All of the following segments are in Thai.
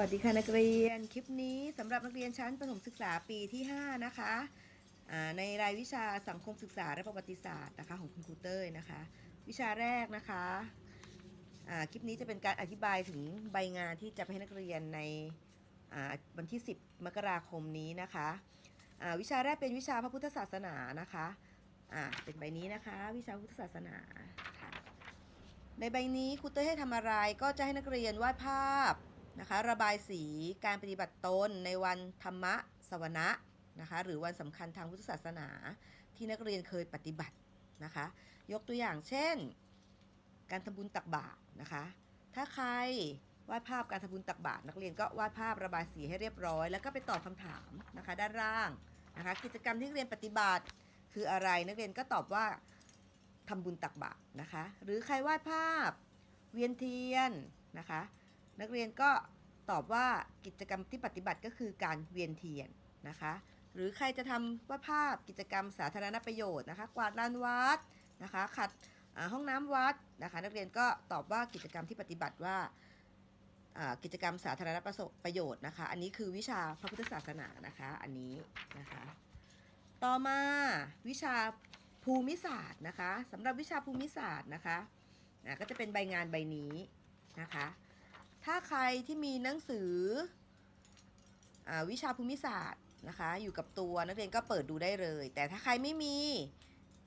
วัสดีค่ะนักเรียนคลิปนี้สำหรับนักเรียนชั้นประถมศึกษาปีที่ 5 นะคะในรายวิชาสังคมศึกษาและประวัติศาสตร์นะคะของคุณครูเต้ยนะคะ วิชาแรกนะคะคลิปนี้จะเป็นการอธิบายถึงใบงานที่จะไปให้นักเรียนในวันที่ 10 มกราคมนี้นะคะวิชาแรกเป็นวิชาพระพุทธศาสนานะคะเป็นใบนี้นะคะ วิชาพุทธศาสนาในใบนี้ครูเต้ยให้ทำอะไรก็จะให้นักเรียนวาดภาพ นะคะระบายสีการปฏิบัติตนในวันธรรมะสวนะนะคะหรือวันสำคัญทางพุทธศาสนาที่นักเรียนเคยปฏิบัตินะคะยกตัวอย่างเช่น การทำบุญตักบาตรนะคะถ้าใครวาดภาพการทำบุญตักบาตรนักเรียนก็วาดภาพระบายสีให้เรียบร้อย แล้วก็ไปตอบคำถามนะคะด้านล่างนะคะกิจกรรมที่เรียนปฏิบัติคืออะไรนักเรียนก็ตอบว่าทำบุญตักบาตรนะคะหรือใครวาดภาพเวียนเทียนนะคะ นักเรียนก็ตอบว่ากิจกรรมที่ปฏิบัติก็คือการเวียนเทียนนะคะ หรือใครจะทำวาดภาพกิจกรรมสาธารณประโยชน์นะคะ กวาดลานวัดนะคะ ขัดห้องน้ำวัดนะคะ นักเรียนก็ตอบว่ากิจกรรมที่ปฏิบัติว่ากิจกรรมสาธารณประประโยชน์นะคะ อันนี้คือวิชาพระพุทธศาสนานะคะ อันนี้นะคะ ต่อมาวิชาภูมิศาสตร์นะคะสำหรับวิชาภูมิศาสตร์นะคะอ่าก็จะเป็นใบงานใบนี้นะคะ ถ้าใครที่มีหนังสืออวิชาภูมิศาสตร์นะคะ อยู่กับตัวนักเรียนก็เปิดดูได้เลย แต่ถ้าใครไม่มี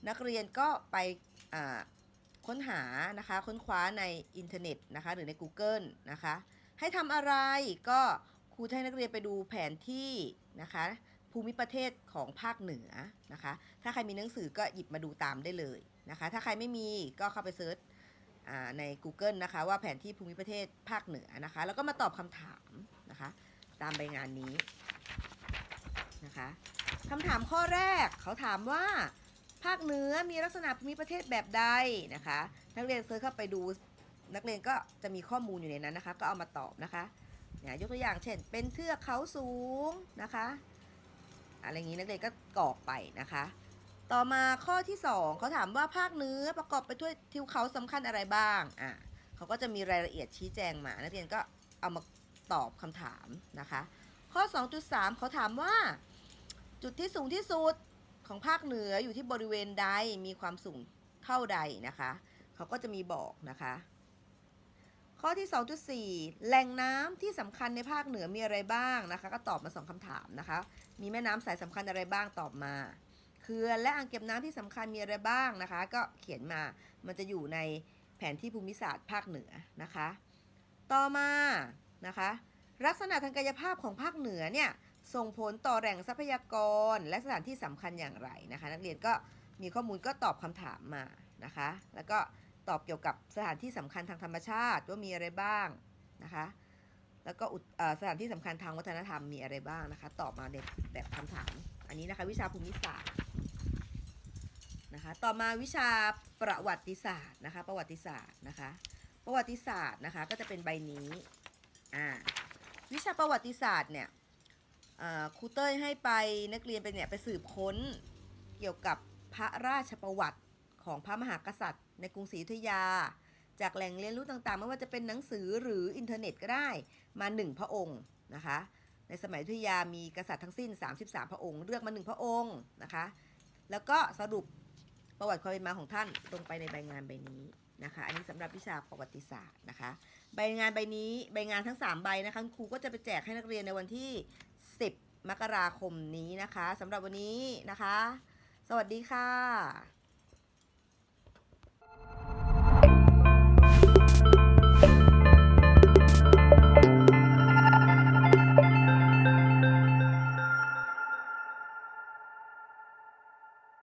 นักเรียนก็ไปค้นหานะคะค้นคว้าในอินเทอร์เน็ตนะคะหรือใน Google นะคะให้ทำอะไรก็ครูให้นักเรียนไปดูแผนที่นะคะภูมิประเทศของภาคเหนือนะคะ ถ้าใครมีหนังสือก็หยิบมาดูตามได้เลยนะคะ ถ้าใครไม่มีก็เข้าไปเซิร์ช ใน Google นะคะว่าแผนที่ภูมิประเทศภาคเหนือนะคะ แล้วก็มาตอบคำถามนะคะ ตามใบงานนี้นะคะคำถามข้อแรกเขาถามว่าภาคเหนือมีลักษณะภูมิประเทศแบบใดนะคะ นักเรียนเซิร์ชเข้าไปดูนักเรียนก็จะมีข้อมูลอยู่ในนั้นนะคะ ก็เอามาตอบนะคะเนี่ยยกตัวอย่างเช่น เป็นเทือกเขาสูงนะคะ อะไรอย่างนี้นักเรียนก็กรอกไปนะคะ ต่อมาข้อที่ 2เขาถามว่าภาคเหนือประกอบไปด้วยทิวเขาสำคัญอะไรบ้างอะเขาก็จะมีรายละเอียดชี้แจงมา นักเรียนก็เอามาตอบคำถามนะคะ ข้อ 2.3เขาถามว่า จุดที่สูงที่สุดของภาคเหนืออยู่ที่บริเวณใดมีความสูงเท่าใดนะคะเขาก็จะมีบอกนะคะ ข้อที่ 2.4 แหล่งน้ำที่สำคัญในภาคเหนือมีอะไรบ้างนะคะ ก็ตอบมาสองคำถามนะคะ มีแม่น้ำสายสำคัญอะไรบ้างตอบมา ขื่อนและอ่างเก็บน้ำที่สำคัญมีอะไรบ้างนะคะ ก็เขียนมามันจะอยู่ในแผนที่ภูมิศาสตร์ภาคเหนือนะคะ ต่อมานะคะลักษณะทางกายภาพของภาคเหนือเนี่ยส่งผลต่อแหล่งทรัพยากรและสถานที่สำคัญอย่างไรนะคะ นักเรียนก็มีข้อมูลก็ตอบคำถามมานะคะ แล้วก็ตอบเกี่ยวกับสถานที่สำคัญทางธรรมชาติว่ามีอะไรบ้างนะคะ แล้วก็สถานที่สำคัญทางวัฒนธรรมมีอะไรบ้างนะคะ ตอบมาในแบบคำถาม อันนี้นะคะวิชาภูมิศาสตร์นะคะ ต่อมาวิชาประวัติศาสตร์นะคะ ประวัติศาสตร์นะคะ ประวัติศาสตร์นะคะก็จะเป็นใบนี้อ่าวิชาประวัติศาสตร์เนี่ยครูเต้ยให้ไปนักเรียนไปเนี่ยไปสืบค้นเกี่ยวกับพระราชประวัติของพระมหากษัตริย์ ในกรุงศรีอยุธยา จากแหล่งเรียนรู้ต่างๆ ไม่ว่าจะเป็นหนังสือหรืออินเทอร์เน็ตก็ได้มาหนึ่งพระองค์นะคะ ในสมัยอยุยามีกษัตริย์ทั้งสิ้น 33 พระองค์เลือกมาหนึ่งพระองค์นะคะ แล้วก็สรุปประวัติความเป็นมาของท่านลงไปในใบงานใบนี้นะคะ อันนี้สำหรับวิชาประวัติศาสตร์นะคะ ใบงานใบนี้ใบงานทั้ง 3 ใบนะคะครูก็จะไปแจกให้นักเรียนในวันที่ 10 มกราคมนี้นะคะสำหรับวันนี้นะคะ สวัสดีค่ะ